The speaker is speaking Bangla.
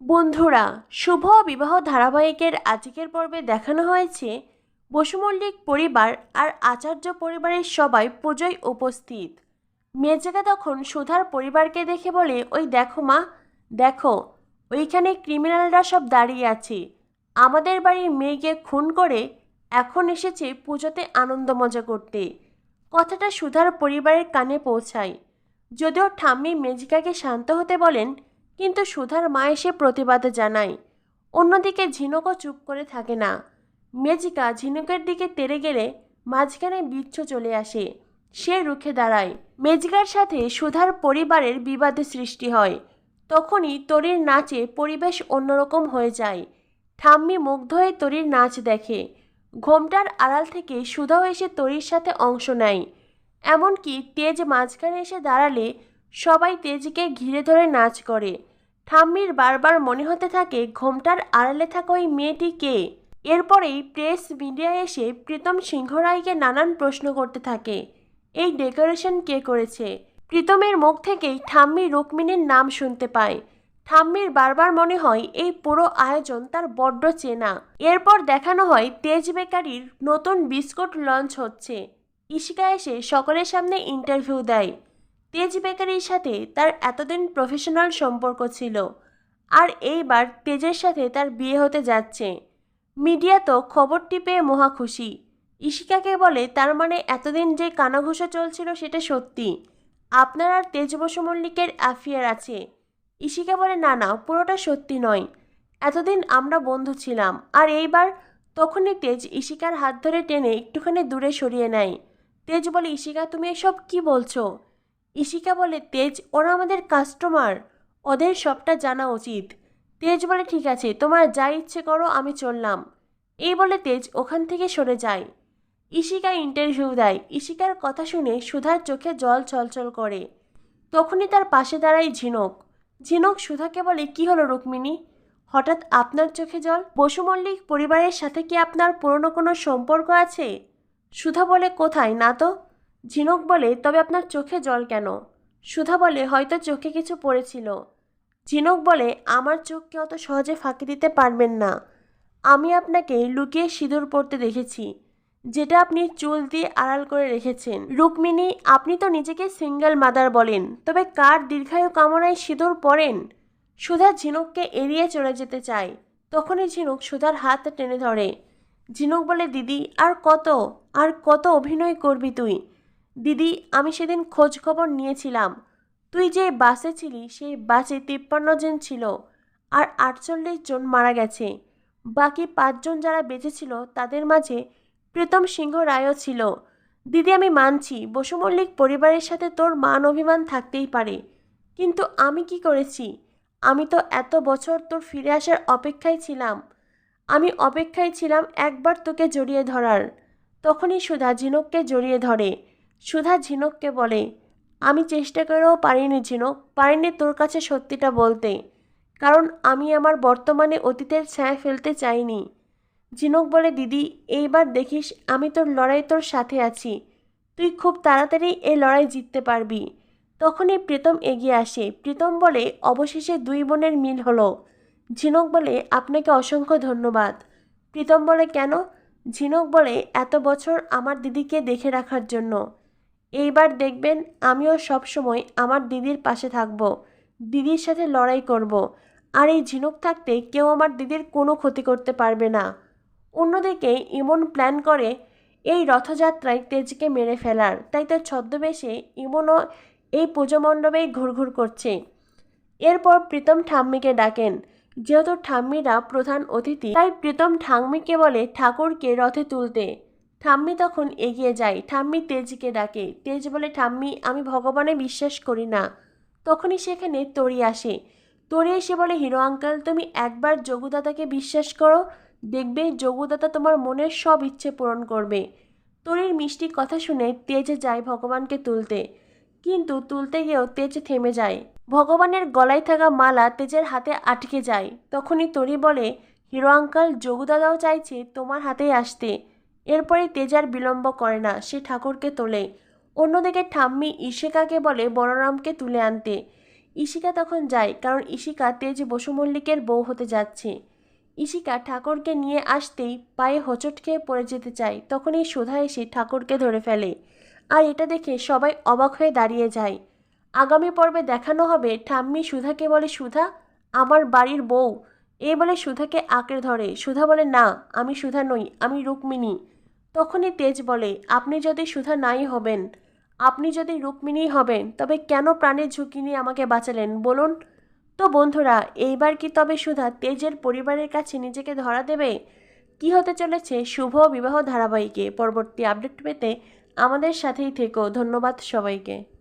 বন্ধুরা, শুভ বিবাহ ধারাবাহিকের আজকের পর্বে দেখানো হয়েছে বসুমল্লিক পরিবার আর আচার্য পরিবারের সবাই পুজোয় উপস্থিত। মেজেকা তখন সুধার পরিবারকে দেখে বলে, ওই দেখো মা, দেখো, ওইখানে ক্রিমিনালরা সব দাঁড়িয়ে আছে। আমাদের বাড়ির মেয়েকে খুন করে এখন এসেছে পুজোতে আনন্দ মজা করতে। কথাটা সুধার পরিবারের কানে পৌঁছায়। যদিও ঠাম্মি মেজিকাকে শান্ত হতে বলেন কিন্তু সুধার মা এসে প্রতিবাদ জানায়। অন্যদিকে ঝিনুকও চুপ করে থাকে না। মেজিকা ঝিনুকের দিকে তেরে গেলে মাঝখানে বিচ্ছ চলে আসে। সে রুখে দাঁড়ায়। মেজিকার সাথে সুধার পরিবারের বিবাদের সৃষ্টি হয়। তখনই তরির নাচে পরিবেশ অন্যরকম হয়ে যায়। ঠাম্মি মুগ্ধ হয়ে তরির নাচ দেখে। ঘোমটার আড়াল থেকে সুধাও এসে তরির সাথে অংশ নেয়। এমনকি তেজ মাঝখানে এসে দাঁড়ালে সবাই তেজকে ঘিরে ধরে নাচ করে। ঠাম্মির বারবার মনে হতে থাকে ঘোমটার আড়ালে থাকা ওই মেয়েটি কে। এরপরেই প্রেস মিডিয়া এসে প্রীতম সিংহ রায়কে নানান প্রশ্ন করতে থাকে। এই ডেকোরেশন কে করেছে? প্রীতমের মুখ থেকেই ঠাম্মি রুক্মিণীর নাম শুনতে পায়। ঠাম্মির বারবার মনে হয় এই পুরো আয়োজন তার বড্ড চেনা। এরপর দেখানো হয় তেজ বেকারির নতুন বিস্কুট লঞ্চ হচ্ছে। ইশিকা এসে সকলের সামনে ইন্টারভিউ দেয়। তেজ বেকারির সাথে তার এতদিন প্রফেশনাল সম্পর্ক ছিল। আর এইবার তেজের সাথে তার বিয়ে হতে যাচ্ছে। মিডিয়া তো খবরটি পেয়ে মহা খুশি। ইশিকাকে বলে, তার মানে এতদিন যে কানাঘুষো চলছিল সেটা সত্যি। আপনার আর তেজ বসু মল্লিকের অ্যাফেয়ার আছে। ইশিকা বলে, না না, পুরোটা সত্যি নয়। এতদিন আমরা বন্ধু ছিলাম। আর এইবার তখনই তেজ ইশিকার হাত ধরে টেনে একটুখানি দূরে সরিয়ে নেয়। তেজ বলে ইশিকা তুমি এসব কি বলছো? ইশিকা বলে, তেজ, ওরা আমাদের কাস্টমার ওদের সবটা জানা উচিত। তেজ বলে, ঠিক আছে, তোমার যা ইচ্ছে করো, আমি চললাম। এই বলে তেজ ওখান থেকে সরে যায়। ইশিকা ইন্টারভিউ দেয়। ইশিকার কথা শুনে সুধার চোখে জল ছলছল করে। তখনই তার পাশে দাঁড়ায় ঝিনক। ঝিনক সুধাকে বলে, কি হলো রুক্মিণী? হঠাৎ আপনার চোখে জল? বসু মল্লিক পরিবারের সাথে কি আপনার পুরনো কোনো সম্পর্ক আছে? সুধা বলে, কোথায়? না তো? ঝিনক বলে, তবে আপনার চোখে জল কেন? সুধা বলে, হয়তো চোখে কিছু পড়েছিল। ঝিনুক বলে, আমার চোখকে অত সহজে ফাঁকি দিতে পারবেন না। আমি আপনাকে লুকিয়ে সিঁদুর পরতে দেখেছি, যেটা আপনি চুল দিয়ে আড়াল করে রেখেছেন। রুক্মিণী, আপনি তো নিজেকে সিঙ্গেল মাদার বলেন, তবে কার দীর্ঘায়ু কামনায় সিঁদুর পরেন? সুধা ঝিনুককে এড়িয়ে চলে যেতে চায়। তখনই ঝিনুক সুধার হাত টেনে ধরে। ঝিনুক বলে, দিদি, আর কত আর কত অভিনয় করবি তুই? দিদি, আমি সেদিন খোঁজ খবর নিয়েছিলাম। তুই যে বাসে ছিলি, সেই বাসে তিপ্পান্ন জন ছিল আর আটচল্লিশ জন মারা গেছে। বাকি পাঁচজন যারা বেঁচে ছিল, তাদের মাঝে প্রীতম সিংহ রায়ও ছিল। দিদি, আমি মানছি, বসু মল্লিক পরিবারের সাথে তোর মান অভিমান থাকতেই পারে। কিন্তু আমি কি করেছি? আমি তো এত বছর তোর ফিরে আসার অপেক্ষায় ছিলাম। আমি অপেক্ষায় ছিলাম একবার তোকে জড়িয়ে ধরার। তখনই সুধা ঝিনুককে জড়িয়ে ধরে। সুধা ঝিনুককে বলে, আমি চেষ্টা করেও পারিনি ঝিনুক, পারিনি তোর কাছে সত্যিটা বলতে, কারণ আমি আমার বর্তমানে অতীতের ছায়া ফেলতে চাইনি। ঝিনুক বলে, দিদি, এইবার দেখিস আমি তোর লড়াই তোর সাথে আছি। তুই খুব তাড়াতাড়ি এই লড়াই জিততে পারবি। তখনই প্রীতম এগিয়ে আসে। প্রীতম বলে, অবশেষে দুই বোনের মিল হলো। ঝিনুক বলে, আপনাকে অসংখ্য ধন্যবাদ। প্রীতম বলে, কেন? ঝিনুক বলে, এত বছর আমার দিদিকে দেখে রাখার জন্য। এইবার দেখবেন আমিও সব সময় আমার দিদির পাশে থাকব, দিদির সাথে লড়াই করব। আর এই ঝিনুক থাকতে কেউ আমার দিদির কোনো ক্ষতি করতে পারবে না। অন্যদিকে ইমন প্ল্যান করে এই রথযাত্রায় তেজকে মেরে ফেলার। তাই তো ছদ্মবেশে ইমনও এই পুজো মণ্ডপেই ঘুরঘুর করছে। এরপর প্রীতম ঠাম্মিকে ডাকেন। যেহেতু ঠাম্মিরা প্রধান অতিথি, তাই প্রীতম ঠাম্মিকে বলে ঠাকুরকে রথে তুলতে। ঠাম্মি তখন এগিয়ে যায়। ঠাম্মি তেজকে ডাকে। তেজ বলে, ঠাম্মি, আমি ভগবানে বিশ্বাস করি না। তখনই সেখানে তরি আসে। তরি এসে বলে, হিরো আঙ্কেল, তুমি একবার যোগুদাদাকে বিশ্বাস করো। দেখবে যোগুদাদা তোমার মনের সব ইচ্ছে পূরণ করবে। তরির মিষ্টি কথা শুনে তেজে যায় ভগবানকে তুলতে। কিন্তু তুলতে গিয়েও তেজ থেমে যায়। ভগবানের গলায় থাকা মালা তেজের হাতে আটকে যায়। তখনই তরি বলে, হিরো আঙ্কাল যোগুদাদাও চাইছে তোমার হাতেই আসতে। এরপরে তেজ আর বিলম্ব করে না, সে ঠাকুরকে তোলে। অন্যদিকে ঠাম্মি ইশেকাকে বলে বলরামকে তুলে আনতে। ইশিকা তখন যায়, কারণ ইশিকা তেজ বসুমল্লিকের বউ হতে যাচ্ছে। ইশিকা ঠাকুরকে নিয়ে আসতেই পায়ে হোঁচট খেয়ে পড়ে যেতে চায়, তখনই সুধা এসে ঠাকুরকে ধরে ফেলে। আর এটা দেখে সবাই অবাক হয়ে দাঁড়িয়ে যায়। আগামী পর্বে দেখানো হবে ঠাম্মি সুধাকে বলে, সুধা, আমার বাড়ির বউ। এই বলে সুধাকে আঁকড়ে ধরে। সুধা বলে, না, আমি সুধা নই, আমি রুক্মিণী। তখনই তেজ বলে, আপনি যদি সুধা নাই হবেন, আপনি যদি রুক্মিণী হবেন, তবে কেন প্রাণের ঝুঁকি নিয়ে আমাকে বাঁচালেন, বলুন? তো বন্ধুরা, এইবার কি তবে সুধা তেজের পরিবারের কাছে নিজেকে ধরা দেবে? কি হতে চলেছে? শুভ বিবাহ ধারাবাহিকে। পরবর্তী আপডেট পেতে আমাদের সাথেই থেকো। ধন্যবাদ সবাইকে।